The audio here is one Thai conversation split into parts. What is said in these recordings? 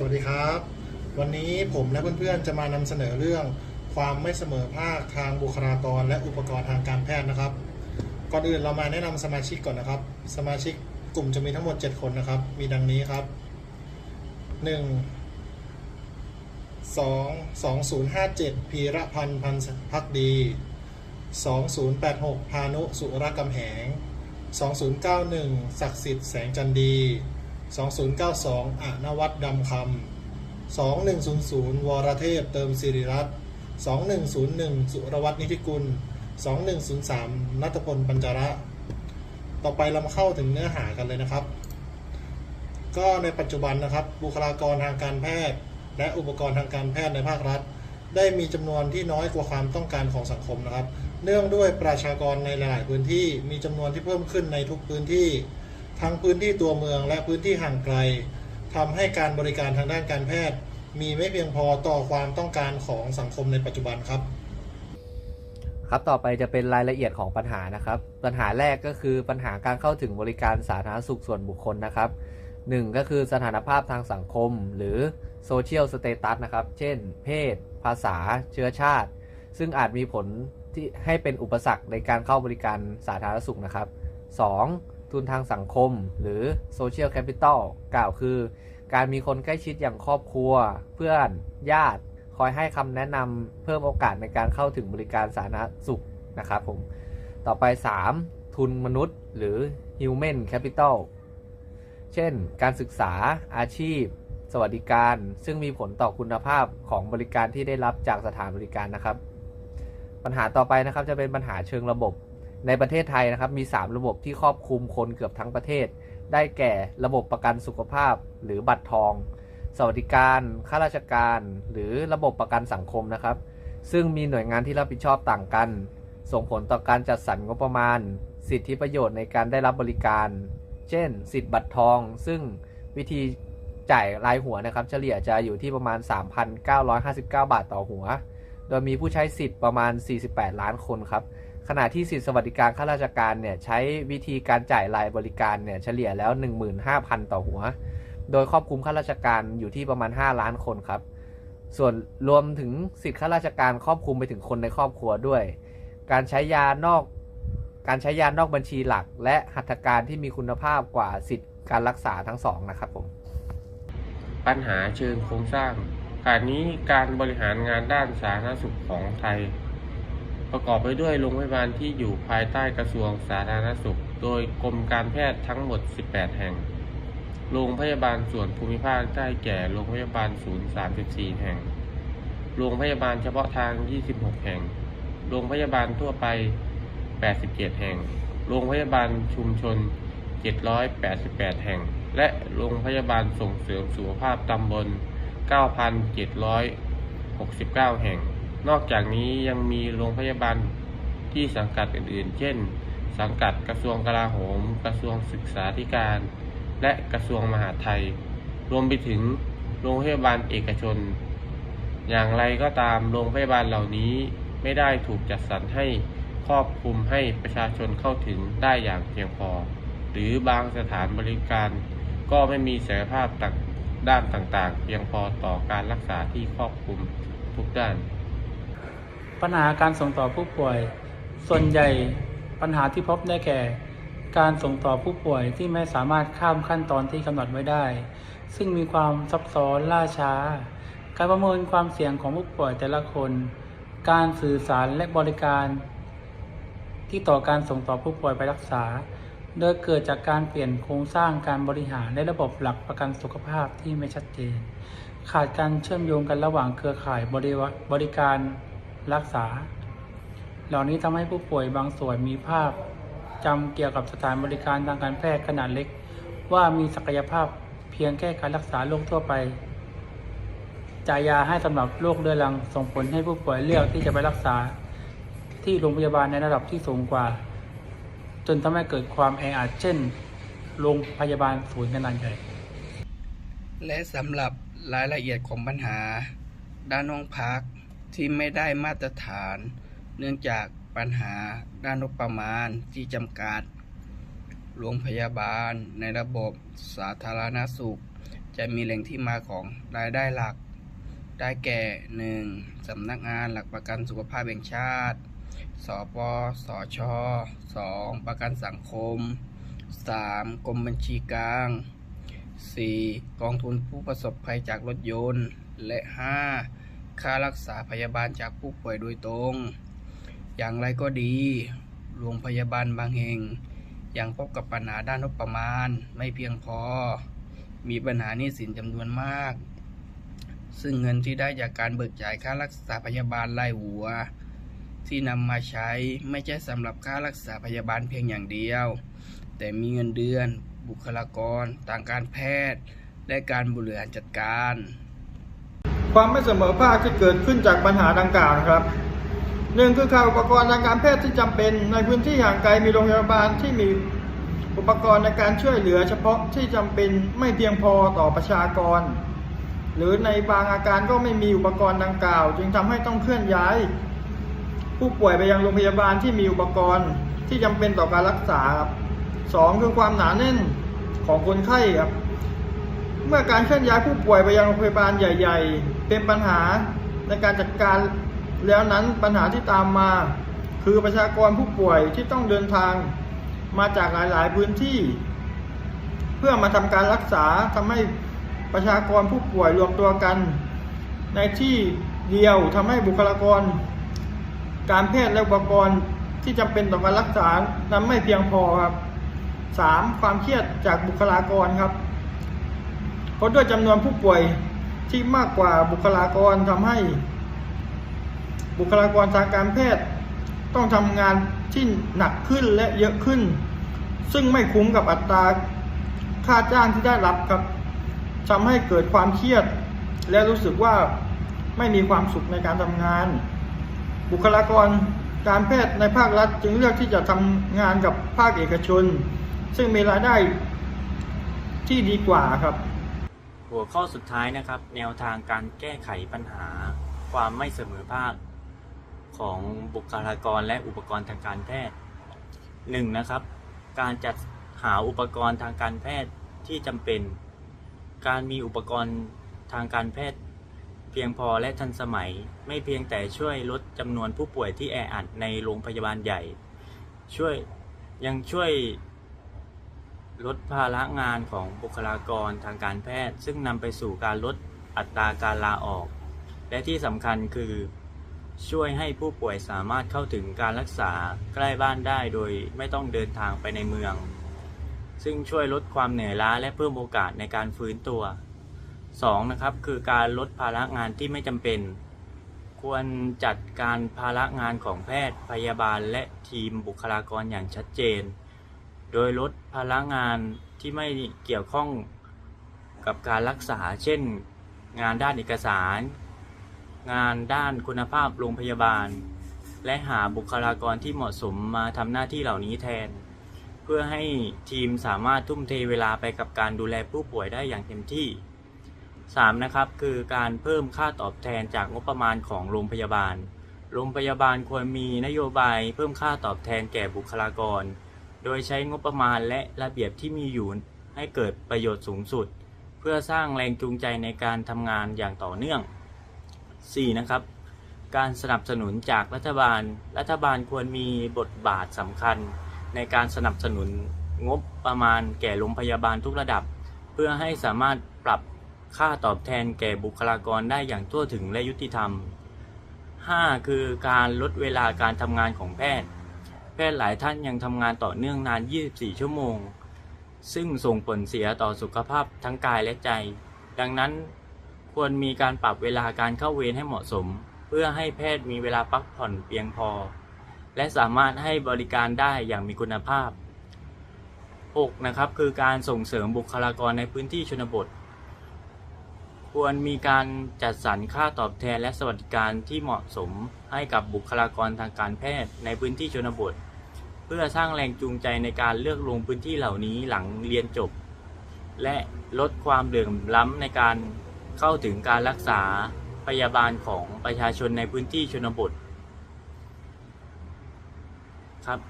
สวัสดีครับ วันนี้ผมและเพื่อนๆจะมานำเสนอเรื่องความไม่เสมอภาคทางบุคลากร และอุปกรณ์ทางการแพทย์นะครับ ก่อนอื่นเรามาแนะนำสมาชิกก่อนนะครับ สมาชิกกลุ่มจะมีทั้งหมด 7 คนนะครับ มีดังนี้ครับ 1 2 2057 พีระพันธ์พันพักดี 2086 พานุสุรกำแหง 2091 ศักดิ์สิทธิ์แสงจันดี 2092อนวัตดำคำ2100 วรเทพ เติมสิริรัตน์2101 สุรวัตนิธิกุล 2103 นัทพลปัญจระ ต่อไปเรามาเข้าถึงเนื้อหากันเลยนะครับ ก็ในปัจจุบันนะครับ บุคลากรทางการแพทย์ และอุปกรณ์ทางการแพทย์ในภาครัฐ ได้มีจำนวนที่น้อยกว่าความต้องการของสังคมนะครับ เนื่องด้วยประชากรในหลาย ๆ พื้นที่ มีจำนวนที่เพิ่มขึ้นในทุกพื้นที่ ทั้งพื้นที่ตัวเมืองและพื้นที่ห่างไกลทำให้การบริการทางด้านการแพทย์ มีไม่เพียงพอต่อความต้องการของสังคมในปัจจุบันครับ ครับต่อไปจะเป็นรายละเอียดของปัญหานะครับ ปัญหาแรกก็คือปัญหาการเข้าถึงบริการสาธารณสุขส่วนบุคคลนะครับหนึ่งก็คือสถานภาพทางสังคม หรือโซเชียลสเตตัสนะครับ เช่น เพศ ภาษา เชื้อชาติ ซึ่งอาจมีผลที่ให้เป็นอุปสรรคในการเข้าบริการสาธารณสุขนะครับ 2. ทุนทางสังคมหรือโซเชียลแคปิตอลกล่าวคือ การมีคนใกล้ชิดอย่างครอบครัว เพื่อนญาติ คอยให้คำแนะนำเพิ่มโอกาสในการเข้าถึงบริการสาธารณสุขนะครับผม ต่อไป 3. ทุนมนุษย์หรือ Human Capital เช่น การศึกษาอาชีพ สวัสดิการ ซึ่งมีผลต่อคุณภาพของบริการที่ได้รับจากสถานบริการนะครับ ปัญหาต่อไปนะครับจะเป็นปัญหาเชิงระบบ ในประเทศไทยนะครับมี 3 ระบบที่ครอบคลุมคนเกือบทั้งประเทศ ได้แก่ระบบประกันสุขภาพ หรือบัตรทอง สวัสดิการข้าราชการ หรือระบบประกันสังคมนะครับ ซึ่งมีหน่วยงานที่รับผิดชอบต่างกัน ส่งผลต่อการจัดสรรงบประมาณ สิทธิประโยชน์ในการได้รับบริการ เช่น สิทธิบัตรทอง ซึ่งวิธีจ่ายรายหัวนะครับ เฉลี่ยจะอยู่ที่ประมาณ 3,959 บาทต่อหัว โดยมีผู้ใช้สิทธิ์ประมาณ 48 ล้านคนครับ ขณะที่สิทธิสวัสดิการข้าราชการเนี่ยใช้วิธีการจ่ายรายบริการเนี่ยเฉลี่ยแล้ว 15,000 ต่อหัว โดยครอบคลุมข้าราชการอยู่ที่ประมาณ 5 ล้านคนครับ ส่วนรวมถึงสิทธิข้าราชการครอบคลุมไปถึงคนในครอบครัวด้วย การใช้ยานอก การใช้ยานอกบัญชีหลัก และหัตถการที่มีคุณภาพกว่าสิทธิการรักษาทั้งสองนะครับผม ปัญหาเชิงโครงสร้างขณะนี้การบริหารงานด้านสาธารณสุขของไทย ประกอบไปด้วยโรงพยาบาลที่อยู่ภายใต้กระทรวงสาธารณสุข โดยกรมการแพทย์ทั้งหมด 18 แห่ง โรงพยาบาลส่วนภูมิภาคได้แก่โรงพยาบาลศูนย์ 34 แห่ง โรงพยาบาลเฉพาะทาง 26 แห่ง โรงพยาบาลทั่วไป 87 แห่ง โรงพยาบาลชุมชน 788 แห่ง และโรงพยาบาลส่งเสริมสุขภาพตำบล 9,769 แห่ง นอกจากนี้ยังมีโรงพยาบาลที่สังกัดอื่นๆ เช่น สังกัดกระทรวงกลาโหม กระทรวงศึกษาธิการ และกระทรวงมหาดไทย รวมไปถึงโรงพยาบาลเอกชน อย่างไรก็ตามโรงพยาบาลเหล่านี้ไม่ได้ถูกจัดสรรให้ครอบคลุมให้ประชาชนเข้าถึงได้อย่างเพียงพอ หรือบางสถานบริการ ก็ไม่มีศักยภาพต่างด้านต่างๆ เพียงพอต่อการรักษาที่ครอบคลุมทุกด้าน ปัญหาการส่งต่อผู้ป่วย ส่วนใหญ่ปัญหาที่พบได้แก่ การส่งต่อผู้ป่วยที่ไม่สามารถข้ามขั้นตอนที่กำหนดไว้ได้ ซึ่งมีความซับซ้อนล่าช้า การประเมินความเสี่ยงของผู้ป่วยแต่ละคน การสื่อสารและบริการ ที่ต่อการส่งต่อผู้ป่วยไปรักษา โดยเกิดจากการเปลี่ยนโครงสร้างการบริหารและระบบหลักประกันสุขภาพที่ไม่ชัดเจน ขาดการเชื่อมโยงกันระหว่างเครือข่ายบริวะบริการ รักษา เหล่านี้ทำให้ผู้ป่วยบางส่วนมีภาพจำเกี่ยวกับสถานบริการทางการแพทย์ขนาดเล็ก ว่ามีศักยภาพเพียงแค่การรักษาโรคทั่วไปจ่ายยาให้สำหรับโรคเรื้อรังส่งผลให้ผู้ป่วยเลือกที่จะไปรักษา ที่โรงพยาบาลในระดับที่สูงกว่า จนทำให้เกิดความแออัดเช่น โรงพยาบาลศูนย์ขนาดใหญ่และสำหรับรายละเอียดของปัญหา ด้านห้องพัก ที่ไม่ได้มาตรฐาน เนื่องจากปัญหาด้านงบประมาณที่จำกัดโรงพยาบาล ในระบบสาธารณสุข จะมีแหล่งที่มาของรายได้หลัก ได้แก่ 1. สำนักงานหลักประกันสุขภาพแห่งชาติ สปสช 2. ประกันสังคม 3. กรมบัญชีกลาง 4. กองทุนผู้ประสบภัยจากรถยนต์ และ 5. ค่ารักษาพยาบาลจากผู้ป่วยโดยตรง อย่างไรก็ดี โรงพยาบาลบางแห่ง ยังพบกับปัญหาด้านงบประมาณไม่เพียงพอ มีปัญหาหนี้สินจำนวนมาก ซึ่งเงินที่ได้จากการเบิกจ่ายค่ารักษาพยาบาลรายหัว ที่นำมาใช้ไม่ใช่สำหรับค่ารักษาพยาบาลเพียงอย่างเดียว แต่มีเงินเดือน บุคลากรทางการแพทย์ และการบริหารจัดการ ความไม่เสมอภาคที่เกิดขึ้นจากปัญหาดังกล่าวนะครับหนึ่งคือขาดอุปกรณ์ทางการแพทย์ที่จำเป็นในพื้นที่ห่างไกลมีโรงพยาบาลที่มีอุปกรณ์ในการช่วยเหลือเฉพาะที่จำเป็นไม่เพียงพอต่อประชากร หรือในบางอาการก็ไม่มีอุปกรณ์ดังกล่าว จึงทำให้ต้องเคลื่อนย้าย ผู้ป่วยไปยังโรงพยาบาลที่มีอุปกรณ์ที่จำเป็นต่อการรักษาครับสองคือความหนาแน่นของคนไข้ครับเมื่อการเคลื่อนย้ายผู้ป่วยไปยังโรงพยาบาลใหญ่ ๆ เป็นปัญหาในการจัดการแล้วนั้นปัญหาที่ตามมา คือประชากรผู้ป่วยที่ต้องเดินทางมาจากหลาย ๆ พื้นที่ เพื่อมาทำการรักษาทำให้ประชากรผู้ป่วยรวมตัวกัน ในที่เดียวทำให้บุคลากร การแพทย์และอุปกรณ์ที่จำเป็นต่อการรักษานั้นไม่เพียงพอครับสามความเครียดจากบุคลากรครับ เพราะด้วยจำนวนผู้ป่วย ที่มากกว่าบุคลากรทำให้ บุคลากรทางการแพทย์ ต้องทำงานที่หนักขึ้นและเยอะขึ้น ซึ่งไม่คุ้มกับอัตราค่าจ้างที่ได้รับครับทำให้เกิดความเครียด และรู้สึกว่าไม่มีความสุขในการทำงาน บุคลากรการแพทย์ในภาครัฐจึงเลือกที่จะทำงานกับภาคเอกชน ซึ่งมีรายได้ที่ดีกว่าครับ หัวข้อสุดท้ายนะครับ แนวทางการแก้ไขปัญหา ความไม่เสมอภาค ของบุคลากรและอุปกรณ์ทางการแพทย์หนึ่งนะครับ การจัดหาอุปกรณ์ทางการแพทย์ที่จำเป็น การมีอุปกรณ์ทางการแพทย์ เพียงพอและทันสมัย ไม่เพียงแต่ช่วยลดจำนวนผู้ป่วยที่แออัดในโรงพยาบาลใหญ่ ช่วยยังช่วย ลดภาระงานของบุคลากรทางการแพทย์ ซึ่งนำไปสู่การลดอัตราการลาออก และที่สำคัญคือ ช่วยให้ผู้ป่วยสามารถเข้าถึงการรักษาใกล้บ้านได้โดยไม่ต้องเดินทางไปในเมือง ซึ่งช่วยลดความเหนื่อยล้าและเพิ่มโอกาสในการฟื้นตัว 2. นะครับคือการลดภาระงานที่ไม่จำเป็น ควรจัดการภาระงานของแพทย์พยาบาลและทีมบุคลากรอย่างชัดเจน โดยลดภาระงานที่ไม่เกี่ยวข้องกับการรักษา เช่น งานด้านเอกสาร งานด้านคุณภาพโรงพยาบาล และหาบุคลากรที่เหมาะสมมาทำหน้าที่เหล่านี้แทน เพื่อให้ทีมสามารถทุ่มเทเวลาไปกับการดูแลผู้ป่วยได้อย่างเต็มที่ 3. นะครับคือการเพิ่มค่าตอบแทนจากงบประมาณของโรงพยาบาล โรงพยาบาลควรมีนโยบายเพิ่มค่าตอบแทนแก่บุคลากร โดยใช้งบประมาณและระเบียบที่มีอยู่ให้เกิดประโยชน์สูงสุด เพื่อสร้างแรงจูงใจในการทำงานอย่างต่อเนื่อง 4. นะครับ การสนับสนุนจากรัฐบาล รัฐบาลควรมีบทบาทสำคัญ ในการสนับสนุนงบประมาณแก่โรงพยาบาลทุกระดับ เพื่อให้สามารถปรับค่าตอบแทนแก่บุคลากรได้อย่างทั่วถึงและยุติธรรม 5. คือการลดเวลาการทำงานของแพทย์ พทย์หลายท่านยังทำงานต่อเนื่องนาน 24 ชั่วโมง ซึ่งส่งผลเสียต่อสุขภาพทั้งกายและใจ ดังนั้นควรมีการปรับเวลาการเข้าเวรให้เหมาะสม เพื่อให้แพทย์มีเวลาพักผ่อนเพียงพอ และสามารถให้บริการได้อย่างมีคุณภาพ 6. นะครับคือการส่งเสริมบุคลากรในพื้นที่ชนบท ควรมีการจัดสรรค่าตอบแทนและสวัสดิการที่เหมาะสมให้กับบุคลากรทางการแพทย์ในพื้นที่ชนบท เพื่อสร้างแรงจูงใจในการเลือกลงพื้นที่เหล่านี้หลังเรียนจบ และลดความเหลื่อมล้ำในการเข้าถึงการรักษาพยาบาลของประชาชนในพื้นที่ชนบทครับ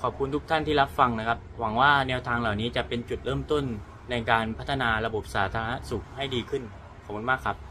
ขอบคุณทุกท่านที่รับฟังนะครับ หวังว่าแนวทางเหล่านี้จะเป็นจุดเริ่มต้นในการพัฒนาระบบสาธารณสุขให้ดีขึ้น ขอบคุณมากครับ